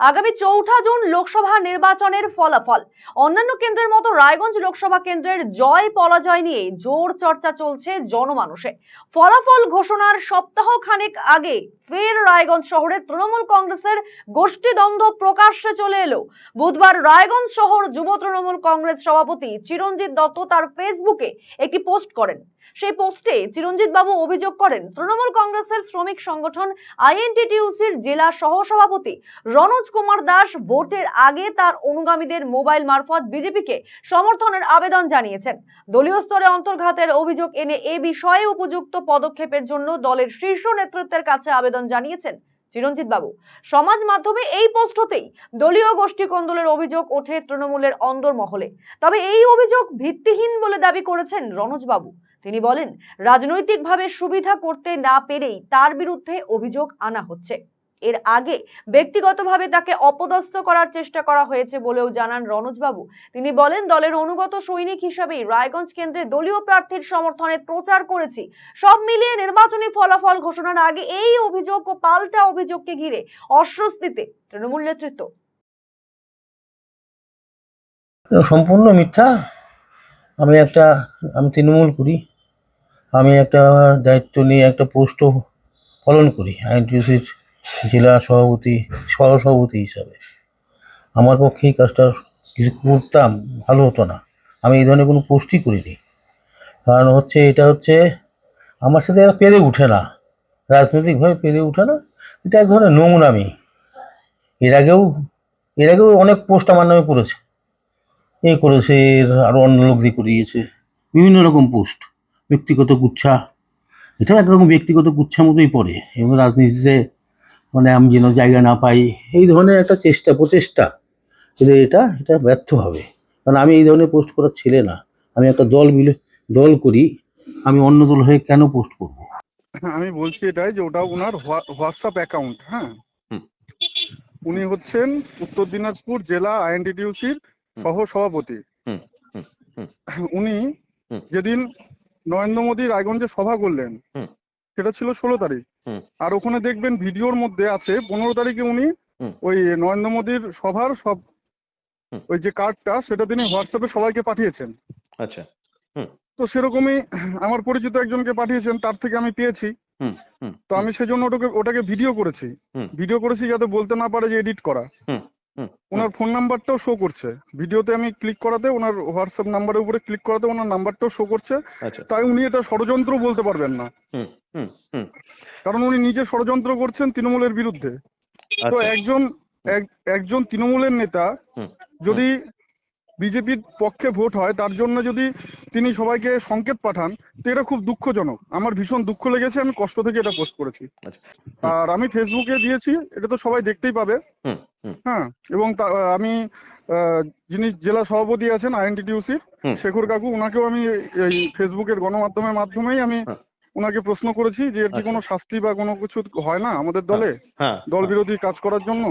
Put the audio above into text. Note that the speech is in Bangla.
আগামী চৌঠা জুন লোকসভা নির্বাচনের ফলাফল। অন্যান্য কেন্দ্রের মতো রায়গঞ্জ লোকসভা কেন্দ্রের জয় পরাজয় নিয়ে জোর চর্চা চলছে জনমানুষে। ফলাফল ঘোষণার সপ্তাহ খানেক আগে ফের রায়গঞ্জ শহরে তৃণমূল কংগ্রেসের গোষ্ঠীদ্বন্দ্ব প্রকাশ্যে চলে এলো। বুধবার রায়গঞ্জ শহর যুব তৃণমূল কংগ্রেস সভাপতি চিরঞ্জিত দত্ত তার ফেসবুকে একটি পোস্ট করেন। সেই পোস্টে চিরঞ্জিত বাবু অভিযোগ করেন, তৃণমূল কংগ্রেসের শ্রমিক সংগঠন আইএনটিটিউসির জেলা সহসভাপতি রনোজ কুমার দাস ভোটের আগে তার অনুগামীদের মোবাইল মারফত বিজেপিকে সমর্থনের আবেদন জানিয়েছেন। দলীয় স্তরে অন্তর্ঘাতের অভিযোগ এনে এ বিষয়ে উপযুক্ত পদক্ষেপের জন্য দলের শীর্ষ নেতৃত্বের কাছে আবেদন জানিয়েছেন চিরঞ্জিত বাবু। সমাজ মাধ্যমে এই পোস্ট হতেই দলীয় গোষ্ঠী কন্দলের অভিযোগ ওঠে তৃণমূলের অন্দর মহলে। তবে এই অভিযোগ ভিত্তিহীন বলে দাবি করেছেন রনজ বাবু। তিনি বলেন, রাজনৈতিকভাবে সুবিধা করতে না পেরেই তার বিরুদ্ধে অভিযোগ আনা হচ্ছে। এর আগে ব্যক্তিগতভাবে তাকে অপদস্থ করার চেষ্টা করা হয়েছে বলেও জানান রনোজবাবু। তিনি বলেন, দলের অনুগত সৈনিক হিসাবেই রায়গঞ্জ কেন্দ্রে দলীয় প্রার্থীর সমর্থনে প্রচার করেছি। সব মিলিয়ে নির্বাচনী ফলাফল ঘোষণার আগে এই অভিযোগ ও পাল্টা অভিযোগকে ঘিরে অস্বস্তিতে তৃণমূল নেতৃত্ব। সম্পূর্ণ মিথ্যা। আমি একটা, আমি তৃণমূল করি। আমি একটা দায়িত্ব নিয়ে একটা পোস্টও পালন করি। আইনটিউসির জেলা সভাপতি, সহসভাপতি হিসাবে। আমার পক্ষে এই কাজটা কিছু করতাম, ভালো হতো না। আমি এই ধরনের কোনো পোস্টই করিনি। কারণ হচ্ছে, এটা হচ্ছে, আমার সাথে এরা পেরে উঠে না। রাজনৈতিকভাবে পেরে উঠে না। এটা এক ধরনের নোংরামি। এর আগেও এর আগেও অনেক পোস্ট আমার নামে করেছে এ করেছে, এর আরও অন্য লোক দিয়ে করিয়েছে। বিভিন্ন রকম পোস্ট। ব্যক্তিগত গুচ্ছা। এটা একরকম ব্যক্তিগত গুচ্ছার মতোই পড়ে। এবং রাজনীতিতে মানে আমি যেন জায়গা না পাই এই ধরনের একটা চেষ্টা প্রচেষ্টা। কিন্তু এটা এটা ব্যর্থ হবে। কারণ আমি এই ধরনের পোস্ট করার ছেলে না। আমি একটা দল মিলে দল করি আমি অন্য দল হয়ে কেন পোস্ট করব? আমি বলছি এটাই যে ওটা ওনার হোয়াটসঅ্যাপ অ্যাকাউন্ট হ্যাঁ? হুম। উনি হচ্ছেন উত্তর দিনাজপুর জেলা আইএনটিটিউসির সহ সভাপতি হুম, হুম, হুম। উনি যেদিন নরেন্দ্র মোদী রায়গঞ্জে সভা করলেন হুম। সেটা ছিল ষোলো তারিখ। আর ওখানে দেখবেন ভিডিওর মধ্যে আছে পনেরো তারিখে উনি ওই নরেন্দ্র মোদীর সভার সব ওই যে কার্ডটা সেটা তিনি হোয়াটসঅ্যাপে সবাইকে পাঠিয়েছেন। আচ্ছা। তো সেরকমই আমার পরিচিত একজনকে পাঠিয়েছেন তার থেকে আমি পেয়েছি। তো আমি সেজন্য ওটাকে ওটাকে ভিডিও করেছি। ভিডিও করেছি যাতে বলতে না পারে যে এডিট করা। ওনার ফোন নাম্বারটাও শো করছে। ভিডিওতে আমি ক্লিক করাতে ওনার হোয়াটসঅ্যাপ নাম্বারের উপরে ক্লিক করাতে ওনার নাম্বারটাও শো করছে। আচ্ছা। তাই উনি এটা ষড়যন্ত্র বলতে পারবেন না। হুম হুম হুম। কারণ উনি নিজে ষড়যন্ত্র করছেন তৃণমূলের বিরুদ্ধে। তো আচ্ছা একজন এক- একজন তৃণমূলের নেতা যদি বিজেপির পক্ষে ভোট হয় তার জন্য যদি তিনি সবাইকে সংকেত পাঠান তো এটা খুব দুঃখজনক। আমার ভীষণ দুঃখ লেগেছে আমি কষ্ট থেকে এটা পোস্ট করেছি। আচ্ছা। আর আমি ফেসবুকে দিয়েছি এটা তো সবাই দেখতেই পাবে। হ্যাঁ এবং তা- আমি আহ, যিনি জেলা সভাপতি আছেন আইএনটিটিউসির। শেখর কাকু ওনাকেও আমি এই ফেসবুকের গণমাধ্যমের মাধ্যমেই আমি হ্যাঁ। ওনাকে প্রশ্ন করেছি যে এর কি আচ্ছা। কোনো শাস্তি বা কোনো কিছু হয় না আমাদের দলে হ্যাঁ দল বিরোধী কাজ করার জন্য